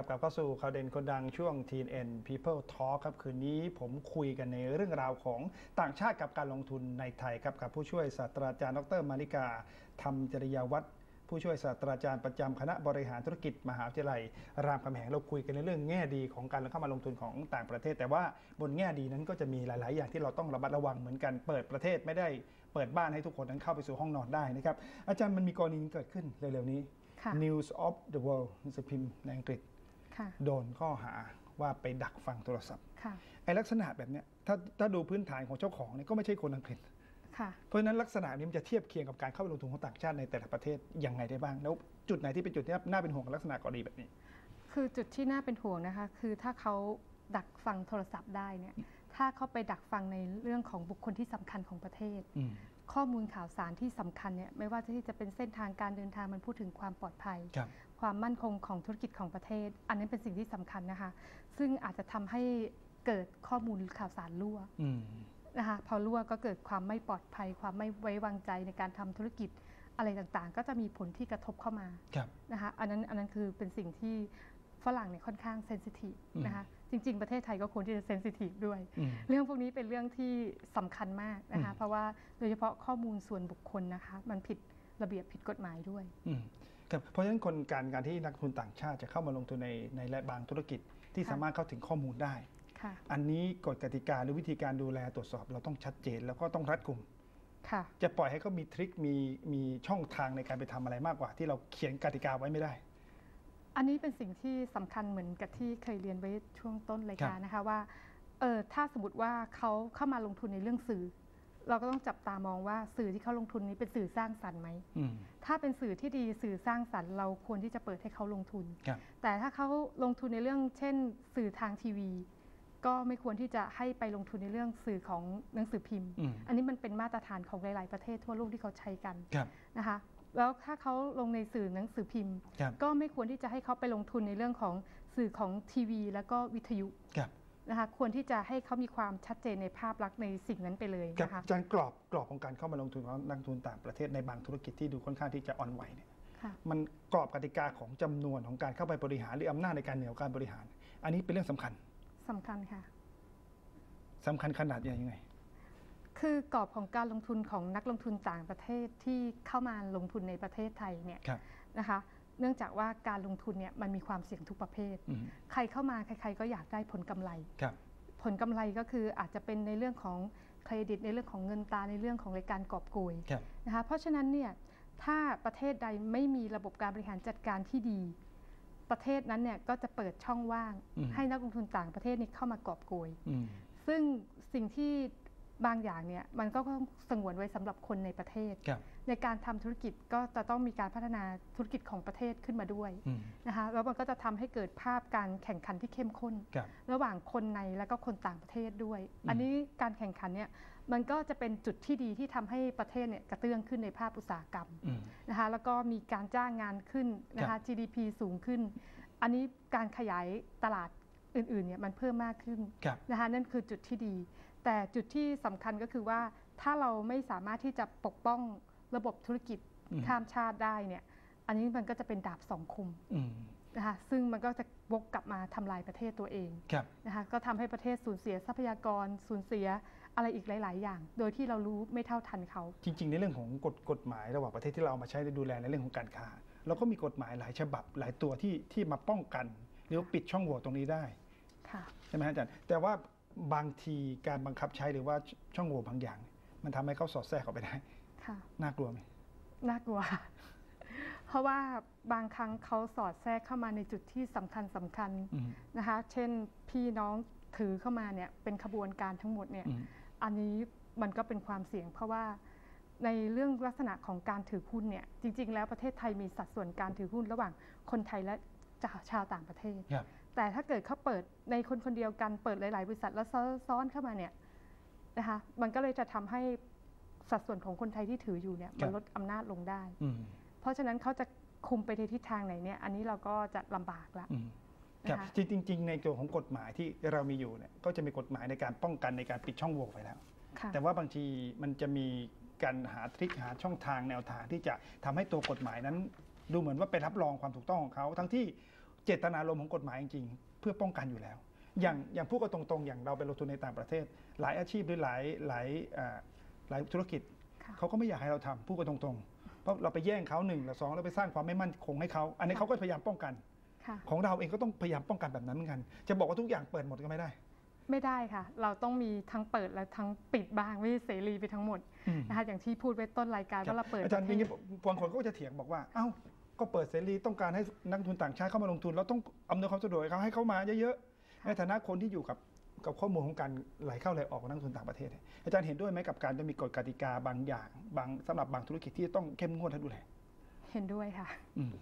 ครับกลับเข้าสู่ข่าวเด่นคนดังช่วง TNN People Talk ครับคืนนี้ผมคุยกันในเรื่องราวของต่างชาติกับการลงทุนในไทยครับกับผู้ช่วยศาสตราจารย์ดรมาริกาธรรมจริยวัฒน์ผู้ช่วยศาสตราจารย์ประจำคณะบริหารธุรกิจมหาวิทยาลัย รามคำแหงเราคุยกันในเรื่องแง่ดีของการเข้ามาลงทุนของต่างประเทศ แต่ว่าบนแง่ดีนั้นก็จะมีหลาย ๆ อย่างที่เราต้องระมัดระวังเหมือนกันเปิดประเทศไม่ได้เปิดบ้านให้ทุกคนนั้นเข้าไปสู่ห้องนอนได้นะครับอาจารย์มันมีกรณีเกิดขึ้นเร็ว ๆ นี้ค่ะ News of the World หนังสือพิมพ์ในอังกฤษค่ะ โดนข้อหาว่าไปดักฟังโทรศัพท์ค่ะไอ้ลักษณะแบบเนี้ยถ้าถ้าดูพื้นฐานของเจ้าของเนี่ยก็ไม่ใช่คนอังกฤษค่ะเพราะฉะนั้นลักษณะนี้มันจะเทียบเคียงกับการเข้าไปลงทุนของต่างชาติในแต่ละประเทศยังไงได้บ้าง แล้วจุดไหนที่เป็นจุดที่น่าเป็นห่วงกับลักษณะกรณีแบบนี้ คือจุดที่น่าเป็นห่วงนะคะ คือถ้าเขาดักฟังโทรศัพท์ได้เนี่ย ถ้าเขาไปดักฟังในเรื่องของบุคคลที่สำคัญของประเทศอืมข้อมูลข่าวสารที่สำคัญเนี่ยไม่ว่าที่จะเป็นเส้นทางการเดินทางมันพูดถึงความปลอดภัย ครับความมั่นคงของธุรกิจของประเทศ อันนี้นเป็นสิ่งที่สำคัญนะคะ ซึ่งอาจจะทำให้เกิดข้อมูลข่าวสารรั่วอืมนะคะพอรั่วก็เกิดความไม่ปลอดภัย ความไม่ไว้วางใจในการทำธุรกิจอะไรต่างๆ ก็จะมีผลที่กระทบเข้ามาครับนะคะอันนั้นอันนั้นคือเป็นสิ่งที่ฝรั่งเนี่ยค่อนข้างเซนซิทีฟอืมนะคะจริง ๆ ประเทศไทยก็ควรที่จะเซนซิทีฟด้วยอืมเรื่องพวกนี้เป็นเรื่องที่สำคัญมากนะคะอืมเพราะว่าโดยเฉพาะข้อมูลส่วนบุคคลนะคะ มันผิดระเบียบผิดกฎหมายด้วยอืม ครับเพราะฉะนั้นคนการการที่นักลงทุนต่างชาติจะเข้ามาลงทุนในในและบางธุรกิจที่ค่ะสามารถเข้าถึงข้อมูลได้ค่ะอันนี้กฎกติกาหรือวิธีการดูแลตรวจสอบ เราต้องชัดเจนแล้วก็ต้องรัดกุมค่ะจะปล่อยให้เขามีทริคมีมีช่องทางในการไปทำอะไรมากกว่า ที่เราเขียนกติกาไว้ไม่ได้ อันนี้เป็นสิ่งที่สำคัญเหมือนกับที่เคยเรียนไว้ช่วงต้นรายการครับนะคะว่าเออถ้าสมมติว่าเขาเข้ามาลงทุนในเรื่องสื่อ เราก็ต้องจับตามองว่าสื่อที่เขาลงทุนนี้เป็นสื่อสร้างสรรค์ไหมอืมถ้าเป็นสื่อที่ดีสื่อสร้างสรรค์เราควรที่จะเปิดให้เขาลงทุนครับแต่ถ้าเขาลงทุนในเรื่อง เช่น สื่อทางทีวี ก็ไม่ควรที่จะให้ไปลงทุนในเรื่องสื่อของหนังสือพิมพ์อืมอันนี้มันเป็นมาตรฐานของหลาย ๆ ประเทศทั่วโลกที่เขาใช้กันครับนะคะแล้วถ้าเขาลงในสื่อหนังสือพิมพ์ครับก็ไม่ควรที่จะให้เขาไปลงทุนในเรื่องของสื่อของทีวี แล้วก็วิทยุครับ นะคะควรที่จะให้เขามีความชัดเจนในภาพลักษณ์ในสิ่งนั้นไปเลยกับนะคะอาจารย์กรอบกรอบของการเข้ามาลงทุนของนักลงทุนต่างประเทศในบางธุรกิจที่ดูค่อนข้างที่จะอ่อนไหวเนี่ยค่ะมันกรอบกติกาของจำนวนของการเข้าไปบริหารหรืออำนาจในการเหนี่ยวการบริหาร อันนี้เป็นเรื่องสำคัญสำคัญค่ะสำคัญขนาดยังไง คือกรอบของการลงทุนของนักลงทุนต่างประเทศที่เข้ามาลงทุนในประเทศไทยเนี่ยครับนะคะ เนื่องจากว่าการลงทุนเนี่ยมันมีความเสี่ยงทุกประเภทอืมใครเข้ามาใคร ๆ ก็อยากได้ผลกำไรครับผลกำไรก็คืออาจจะเป็นในเรื่องของเครดิตในเรื่องของเงินตราในเรื่องของรายการกอบโกยครับนะคะเพราะฉะนั้นเนี่ยถ้าประเทศใดไม่มีระบบการบริหารจัดการที่ดี ประเทศนั้นเนี่ยก็จะเปิดช่องว่างอืมให้นักลงทุนต่างประเทศนี้เข้ามากอบโกยอืมซึ่งสิ่งที่ บางอย่างเนี่ยมันก็ต้องสงวนไว้สำหรับคนในประเทศครับในการทำธุรกิจก็จะต้องมีการพัฒนาธุรกิจของประเทศขึ้นมาด้วยอืมนะคะแล้วมันก็จะทำให้เกิดภาพการแข่งขันที่เข้มข้นครับระหว่างคนในและก็คนต่างประเทศด้วยอืมอันนี้การแข่งขันเนี่ยมันก็จะเป็นจุดที่ดีที่ทำให้ประเทศเนี่ยกระเตื้องขึ้นในภาพอุตสาหกรรมอืมนะคะแล้วก็มีการจ้างงานขึ้นนะครัคะบ GDP สูงขึ้น อันนี้การขยายตลาดอื่นๆเนี่ยมันเพิ่มมากขึ้นครับนะคะนั่นคือจุดที่ดี แต่จุดที่สำคัญก็คือว่าถ้าเราไม่สามารถที่จะปกป้องระบบธุรกิจอืมข้ามชาติได้เนี่ย อันนี้มันก็จะเป็นดาบสองคมอืมนะคะซึ่งมันก็จะวกกลับมาทำลายประเทศตัวเองครับนะคะก็ทำให้ประเทศสูญเสียทรัพยากรสูญเสียอะไรอีกหลาย ๆ อย่าง โดยที่เรารู้ไม่เท่าทันเขา จริง ๆ ในเรื่องของกฎกฎหมายระหว่างประเทศที่เราเอามาใช้ในดูแลในเรื่องของการค้าเราก็มีกฎหมายหลายฉบับหลายตัวที่ที่มาป้องกัน หรือว่าปิดช่องโหว่ตรงนี้ได้ค่ะใช่ไหมฮะอาจารย์แต่ว่า บางทีการบังคับใช้หรือว่าช่องโหว่บางอย่าง มันทำให้เขาสอดแทรกเข้าไปได้ค่ะน่ากลัวไหมน่ากลัว เพราะว่าบางครั้งเขาสอดแทรกเข้ามาในจุดที่สำคัญสำคัญอืมนะคะ เช่นพี่น้องถือเข้ามาเนี่ยเป็นขบวนการทั้งหมดเนี่ยอืมอันนี้มันก็เป็นความเสี่ยง เพราะว่าในเรื่องลักษณะของการถือหุ้นเนี่ย จริง ๆ แล้วประเทศไทยมีสัดส่วนการถือหุ้นระหว่างคนไทยและชาวต่างประเทศครับ แต่ถ้าเกิดเขาเปิดในคนคนเดียวกันเปิดหลาย ๆ บริษัทแล้วซ้อนเข้ามาเนี่ยนะคะมันก็เลยจะทำให้สัดส่วนของคนไทยที่ถืออยู่เนี่ยมันลดอำนาจลงได้อืมเพราะฉะนั้นเขาจะคุมไปในทิศทางไหนเนี่ยอันนี้เราก็จะลำบากละอืมครับนะคะจริงๆ ในตัวของกฎหมายที่เรามีอยู่เนี่ยก็จะมีกฎหมายในการป้องกันในการปิดช่องโหว่ไปแล้วค่ะแต่ว่าบางทีมันจะมีการหาทริคหาช่องทางแนวทางที่จะทำให้ตัวกฎหมายนั้น ดูเหมือนว่าไปรับรองความถูกต้องของเขาทั้งที่ จเจตนารมณ์ของกฎหมายจริงๆ เพื่อป้องกันอยู่แล้ว อย่างอย่างพูดกันตรงๆ อย่างเราไปลงทุนในต่างประเทศ หลายอาชีพหรือหลายหลายอ่าหลายธุรกิจค่ะเขาก็ไม่อยากให้เราทำพูดกันตรงๆ เพราะเราไปแย่งเขาหนึ่งหรือสองเราไปสร้างความไม่มั่นคงให้เขา อันนี้เขาก็พยายามป้องกันค่ะของเราเองก็ต้องพยายามป้องกันแบบนั้นเหมือนกัน จะบอกว่าทุกอย่างเปิดหมดก็ไม่ได้ ไม่ได้ค่ะ เราต้องมีทั้งเปิดและทั้งปิดบ้างไม่ใช่เสรีไปทั้งหมดอืมนะคะอย่างที่พูดไว้ต้นรายการครับว่าเราเปิดอาจารย์ปอระย่างเทนี้ศบางคนก็จะเถียงบอกว่า เอ้า ก็เปิดเสรีต้องการให้นักลงทุนต่างชาติเข้ามาลงทุน เราต้องอำนวยความสะดวกให้เขาให้เข้ามาเยอะๆค่ะในฐานะคนที่อยู่กับกับข้อมูลของการไหลเข้าไหลออกของนักลงทุนต่างประเทศ อาจารย์เห็นด้วยไหมกับการจะมีกฎกติกาบางอย่าง บางสำหรับบางธุรกิจที่ต้องเข้มงวดและดูแลเห็นด้วยค่ะอืม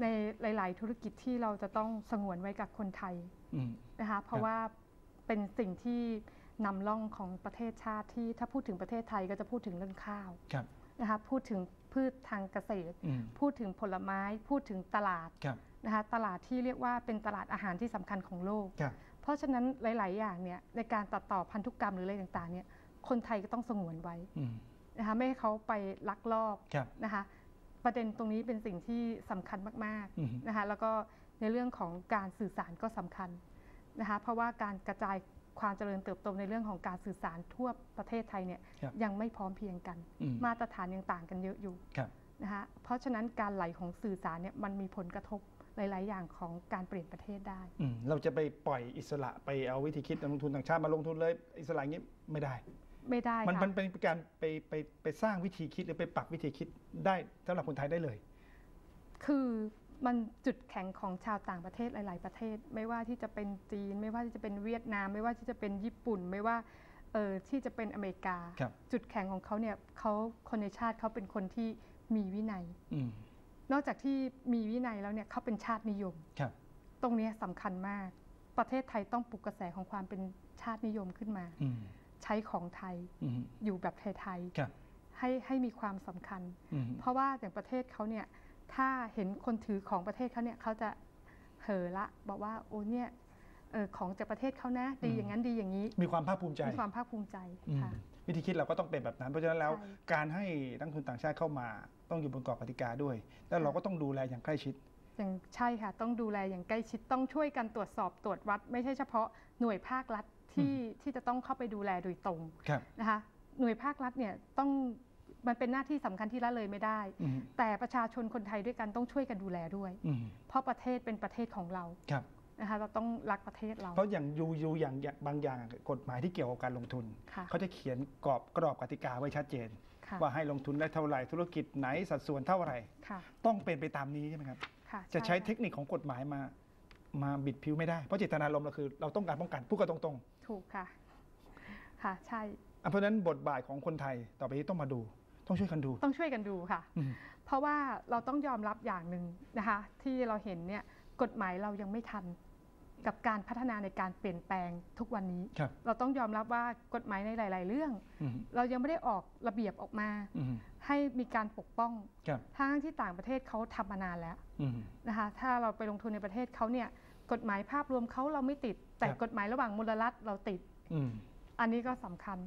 ในหลาย ๆ ธุรกิจที่เราจะต้องสงวนไว้กับคนไทยอืมนะคะเพราะว่าเป็นสิ่งที่นำร่องของประเทศชาติที่ถ้าพูดถึงประเทศไทยก็จะพูดถึงเรื่องข้าวครับ นะคะพูดถึงพืชทางเกษตรอืมพูดถึงผลไม้พูดถึงตลาดครับนะคะตลาดที่เรียกว่าเป็นตลาดอาหารที่สำคัญของโลกครับเพราะฉะนั้นหลาย ๆ อย่างเนี่ยในการตัดต่อพันธุกรรมหรืออะไรต่างๆเนี่ยคนไทยก็ต้องสงวนไว้อืมนะคะไม่ให้เขาไปลักลอบครับนะคะประเด็นตรงนี้เป็นสิ่งที่สำคัญมากอืมๆนะคะแล้วก็ในเรื่องของการสื่อสารก็สำคัญนะคะเพราะว่าการกระจาย ความเจริญเติบโตในเรื่องของการสื่อสารทั่วประเทศไทยเนี่ยครับยังไม่พร้อมเพรียงกันอืมมาตรฐานยังต่างกันเยอะอยู่ครับนะคะเพราะฉะนั้นการไหลของสื่อสารเนี่ยมันมีผลกระทบหลาย ๆ อย่างของการเปลี่ยนประเทศได้อืมเราจะไปปล่อยอิสระไปเอาวิธีคิดนักลงทุนต่างชาติมาลงทุนเลยอิสระอย่างนี้ไม่ได้ ไม่ได้มันค่ะมันเป็นการไปไปไปสร้างวิธีคิดหรือไปปรับวิธีคิดได้สำหรับคนไทยได้เลย คือ มันจุดแข็งของชาวต่างประเทศหลาย ๆ ประเทศ ไม่ว่าที่จะเป็นจีน ไม่ว่าที่จะเป็นเวียดนาม ไม่ว่าที่จะเป็นญี่ปุ่น ไม่ว่าเออที่จะเป็นอเมริกาครับจุดแข็งของเขาเนี่ยเขาคนในชาติเขาเป็นคนที่มีวินัยอืมนอกจากที่มีวินัยแล้วเนี่ยเขาเป็นชาตินิยมครับ ตรงเนี้ยสำคัญมาก ประเทศไทยต้องปลุกกระแสของความเป็นชาตินิยมขึ้นมาอืมใช้ของไทยอืมอยู่แบบไทยครับๆให้ให้มีความสำคัญอืมเพราะว่าอย่างประเทศเขาเนี่ย ถ้าเห็นคนถือของประเทศเขาเนี่ยเขาจะเห่อละ บอกว่าโอ้เนี่ยเออของจากประเทศเขานะ ดีอย่างนั้นดีอย่างนี้ มีความภาคภูมิใจ มีความภาคภูมิใจอืมค่ะวิธีคิดเราก็ต้องเป็นแบบนั้น เพราะฉะนั้นแล้วใช่การให้นักลงทุนต่างชาติเข้ามาต้องอยู่บนกรอบกติกาด้วย แล้วเราก็ต้องดูแลอย่างใกล้ชิดอย่างใช่ค่ะ ต้องดูแลอย่างใกล้ชิดต้องช่วยกันตรวจสอบตรวจวัด ไม่ใช่เฉพาะหน่วยภาครัฐที่ที่จะต้องเข้าไปดูแลโดยตรงครับนะคะหน่วยภาครัฐเนี่ยต้อง มันเป็นหน้าที่สำคัญที่ละเลยไม่ได้อืมแต่ประชาชนคนไทยด้วยกันต้องช่วยกันดูแลด้วยอืมเพราะประเทศเป็นประเทศของเราครับนะคะเราต้องรักประเทศเรา เพราะอย่างยูยูอย่างอย่างบางอย่างกฎหมายที่เกี่ยวกับการลงทุนค่ะเขาจะเขียนกรอบกรอบกติกาไว้ชัดเจนค่ะว่าให้ลงทุนได้เท่าไหร่ธุรกิจไหนสัดส่วนเท่าไหร่ค่ะต้องเป็นไปตามนี้ใช่ไหมครับค่ะจะใช้ค่ะเทคนิคของกฎหมายมามาบิดผิวไม่ได้ เพราะเจตนารมณ์เราคือเราต้องการป้องกันพูดกันตรงถูกค่ะ ค่ะใช่ๆอะเพราะฉะนั้นบทบาทของคนไทยต่อไปนี้ต้องมาดู ต้องช่วยกันดู ต้องช่วยกันดูค่ะอืมเพราะว่าเราต้องยอมรับอย่างหนึ่งนะคะ ที่เราเห็นเนี่ยกฎหมายเรายังไม่ทันกับการพัฒนาในการเปลี่ยนแปลงทุกวันนี้ครับเราต้องยอมรับว่ากฎหมายในหลาย ๆ เรื่องอืมเรายังไม่ได้ออกระเบียบออกมาอืมให้มีการปกป้องครับทั้งที่ต่างประเทศเขาทำมานานแล้วอืมนะคะถ้าเราไปลงทุนในประเทศเขาเนี่ยกฎหมายภาพรวมเขาเราไม่ติด แต่ครับกฎหมายระหว่างมลรัฐเราติดอืมอันนี้ก็สำคัญ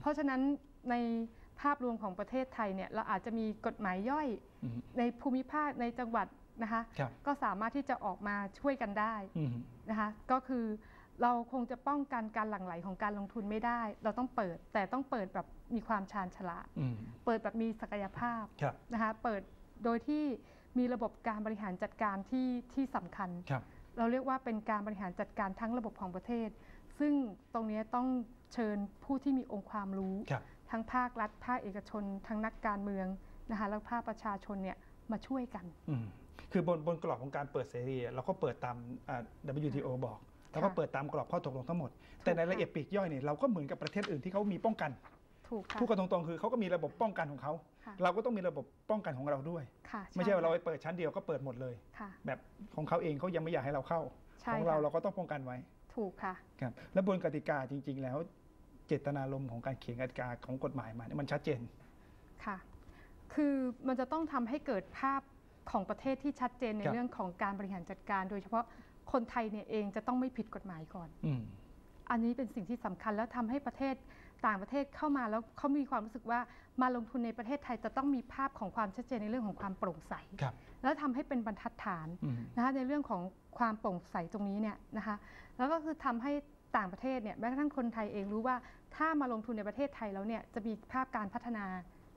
เพราะฉะนั้นใน ภาพรวมของประเทศไทยเนี่ยเราอาจจะมีกฎหมายย่อยอืมในภูมิภาคในจังหวัดนะคะครับก็สามารถที่จะออกมาช่วยกันได้อืมนะคะก็คือเราคงจะป้องกันการหลั่งไหลของการลงทุนไม่ได้ เราต้องเปิดแต่ต้องเปิดแบบมีความชาญฉลาดอืมเปิดแบบมีศักยภาพครับนะคะเปิดโดยที่มีระบบการบริหารจัดการที่ที่สำคัญครับเราเรียกว่าเป็นการบริหารจัดการทั้งระบบของประเทศ ซึ่งตรงนี้ต้องเชิญผู้ที่มีองค์ความรู้ครับ ทั้งภาครัฐ ภาคเอกชน ทั้งนักการเมืองนะคะแล้วภาคประชาชนเนี่ยมาช่วยกันอืมคือบนบนกรอบของการเปิดเสรีเราก็เปิดตามอ่า WTO บอกแล้วก็ค่ะเปิดตามกรอบข้อตกลงทั้งหมด แต่ในรายละเอียดปลีกย่อยเนี่ยเราก็เหมือนกับประเทศอื่นที่เขามีป้องกันถูกค่ะพูดกันตรงๆคือเขาก็มีระบบป้องกันของเขาค่ะเราก็ต้องมีระบบป้องกันของเราด้วยค่ะไม่ใช่ว่าเราไปเปิดชั้นเดียวก็เปิดหมดเลยค่ะแบบของเขาเองเขายังไม่อยากให้เราเข้าใช่ของเราค่ะเราก็ต้องป้องกันไว้ ถูกค่ะครับและบนกติกาจริง ๆ แล้ว เจตนารมณ์ของการเขียนกติกาของกฎหมายมาเนี่ยมันชัดเจนค่ะ คือมันจะต้องทำให้เกิดภาพของประเทศที่ชัดเจนในครับเรื่องของการบริหารจัดการ โดยเฉพาะคนไทยเนี่ยเองจะต้องไม่ผิดกฎหมายก่อนอืมอันนี้เป็นสิ่งที่สำคัญแล้วทำให้ประเทศต่างประเทศเข้ามาแล้วเขามีความรู้สึกว่ามาลงทุนในประเทศไทยจะต้องมีภาพของความชัดเจนในเรื่องของความโปร่งใสครับแล้วทำให้เป็นบรรทัดฐานอืมนะคะในเรื่องของความโปร่งใสตรงนี้เนี่ยนะคะ แล้วก็คือทำให้ ต่างประเทศเนี่ยแม้กระทั่งคนไทยเองรู้ว่าถ้ามาลงทุนในประเทศไทยแล้วเนี่ยจะมีภาพการพัฒนา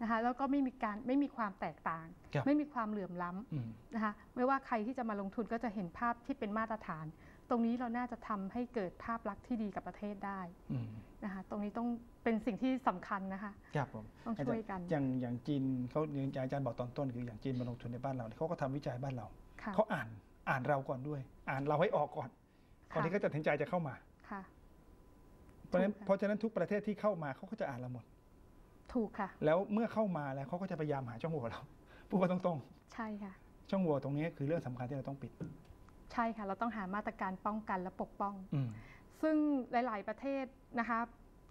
นะคะแล้วก็ไม่มีการไม่มีความแตกต่างครับไม่มีความเหลื่อมล้ำอืมนะคะไม่ว่าใครที่จะมาลงทุนก็จะเห็นภาพที่เป็นมาตรฐาน ตรงนี้เราน่าจะทำให้เกิดภาพลักษณ์ที่ดีกับประเทศได้อืมนะคะตรงนี้ต้องเป็นสิ่งที่สำคัญนะคะครับผมต้องช่วยกันอย่างอย่างจีนเขาอย่างอาจารย์บอกตอนต้นคืออย่างจีนมาลงทุนในบ้านเราเนี่ยเขาก็ทำวิจัยบ้านเราค่ะเขาอ่านอ่านเราก่อนด้วย อ่านเราให้ออกก่อนก่อนที่เขาจะตัดสินใจจะเข้ามา ค่ะ เพราะฉะนั้นถูกค่ะเพราะฉะนั้นทุกประเทศที่เข้ามาเขาก็จะอ่านเราหมด ถูกค่ะ แล้วเมื่อเข้ามาแล้วเขาก็จะพยายามหาช่องโหว่เราพูดกันตรงใช่ค่ะๆช่องโหว่ตรงนี้คือเรื่องสำคัญที่เราต้องปิด ใช่ค่ะ เราต้องหามาตรการป้องกันและปกป้องอืมซึ่งหลาย ๆ ประเทศนะคะ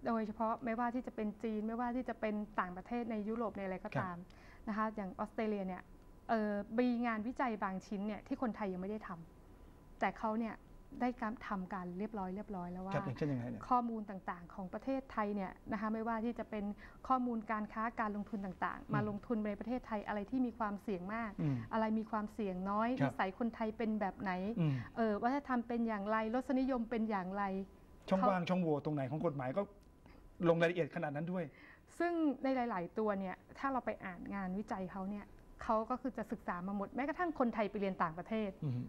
โดยเฉพาะไม่ว่าที่จะเป็นจีน ไม่ว่าที่จะเป็นต่างประเทศในยุโรปในอะไรก็ตามนะคะ อย่างออสเตรเลียเนี่ยเออมีงานวิจัยบางชิ้นเนี่ยที่คนไทยยังไม่ได้ทำแต่เขาเนี่ย ได้การทำการเรียบร้อยเรียบร้อยแล้วว่าครับอย่างเช่นยังไงเนี่ยข้อมูลต่างๆ ของประเทศไทยเนี่ยนะคะไม่ว่าที่จะเป็นข้อมูลการค้าการลงทุนต่างๆ มาอืมลงทุนในประเทศไทยอะไรที่มีความเสี่ยงมาก อืม อะไรมีความเสี่ยงน้อยครับ นิสัยคนไทยเป็นแบบไหนอืมเออวัฒนธรรมเป็นอย่างไรรสนิยมเป็นอย่างไร ช่องเขา ว่างช่องโหว่ตรงไหนของกฎหมายก็ลงรายละเอียดขนาดนั้นด้วย ซึ่งในหลาย ๆ ตัวเนี่ยถ้าเราไปอ่านงานวิจัยเขาเนี่ยเขาก็คือจะศึกษามาหมดแม้กระทั่งคนไทยไปเรียนต่างประเทศ อืม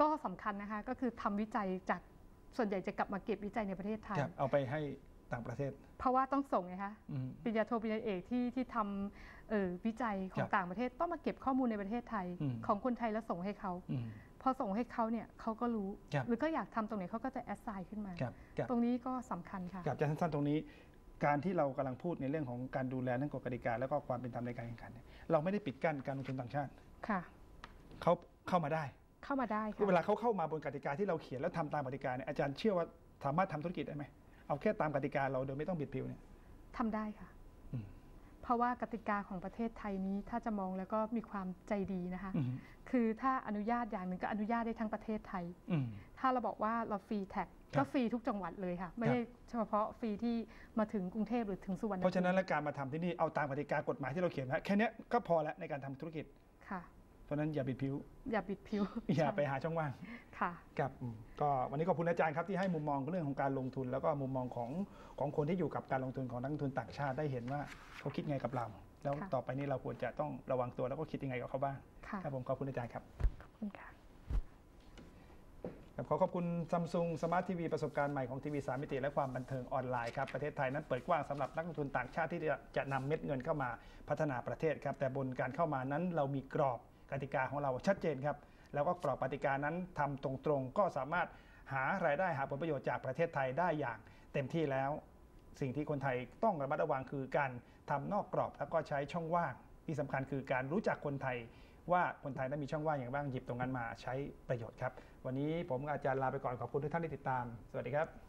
ก็สำคัญนะคะก็คือทำวิจัยจากส่วนใหญ่จะกลับมาเก็บวิจัยในประเทศไทย ครับเอาไปให้ต่างประเทศเพราะว่าต้องส่งไงคะอืม ปริญญาโทปริญญาเอกที่ที่ทำเอ่อวิจัยขอครังบต่างประเทศต้องมาเก็บข้อมูลในประเทศไทยอืม ของคนไทยแล้วส่งให้เขา อืม พอส่งให้เขาเนี่ยเขาก็รู้ ครับ หรือก็อยากทำตรงไหนเขาก็จะแอดไซน์ขึ้นมา ครับครับ ตรงนี้ก็สำคัญค่ะ กับอาจารย์สั้นๆตรงนี้ การที่เรากำลังพูดในเรื่องของการดูแลเรื่องกฎกติกาแล้วก็ความเป็นธรรมในการแข่งขันเนี่ยเราไม่ได้ปิดกั้นการลงทุนต่างชาติค่ะ เขาเข้ามาได้ เข้ามาได้คือเวค่ะลาเขาเข้ามาบนกติกาที่เราเขียนแล้วทำตามกติกาเนี่ยอาจารย์เชื่อว่าสามารถทำธุรกิจได้ไหมเอาแค่ตามกติกาเราโดยไม่ต้องบิดผิวเนี่ยทำได้ค่ะอืมเพราะว่ากติกาของประเทศไทยนี้ถ้าจะมองแล้วก็มีความใจดีนะคะอืมคือถ้าอนุญาตอย่างหนึ่งก็อนุญาตได้ทั้งประเทศไทยอืมถ้าเราบอกว่าเราฟรีแท็กครับก็ฟรีทุกจังหวัดเลยค่ะ ไม่ได้เฉพาะฟรีที่มาถึงกรุงเทพหรือถึงสุวรรณเพราะฉะนั้นภูมิแล้วการมาทำที่นี่เอาตามกติกากฎหมายที่เราเขียนไว้แค่เนี้ยก็พอแล้วในการทำธุรกิจค่ะ เพราะฉะนั้นอย่าบิดผิว อย่าบิดผิว อย่าใช่ไปหาช่องว่างค่ะครับอืมก็วันนี้ขอบคุณอาจารย์ครับที่ให้มุมมองเรื่องของการลงทุน แล้วก็มุมมองของของคนที่อยู่กับการลงทุนของนักลงทุนต่างชาติได้เห็นว่าเขาคิดไงกับเรา แล้วค่ะต่อไปนี้เราควรจะต้องระวังตัวแล้วก็คิดยังไงกับเขาบ้างค่ะครับผมขอบคุณอาจารย์ครับขอบคุณค่ะครับขอขอบคุณซัมซุงสมาร์ททีวีประสบการณ์ใหม่ของทีวีสามมิติและความบันเทิงออนไลน์ครับประเทศไทยนั้นเปิดกว้างสำหรับนักลงทุนต่างชาติที่จะจะนำเม็ดเงินเข้ามาพัฒนาประเทศครับแต่บนการเข้ามานั้นเรามีกรอบ กติกาของเราชัดเจนครับ แล้วก็กรอบกติกานั้นทำตรงๆ ก็สามารถหารายได้หาผลประโยชน์จากประเทศไทยได้อย่างเต็มที่แล้ว สิ่งที่คนไทยต้องระมัดระวังคือการทำนอกกรอบแล้วก็ใช้ช่องว่างที่สำคัญคือการรู้จักคนไทยว่าคนไทยนั้นมีช่องว่างอย่างบ้างหยิบตรงนั้นมาใช้ประโยชน์ครับ วันนี้ผมอาจารย์ลาไปก่อนขอบคุณทุกท่านที่ติดตาม สวัสดีครับ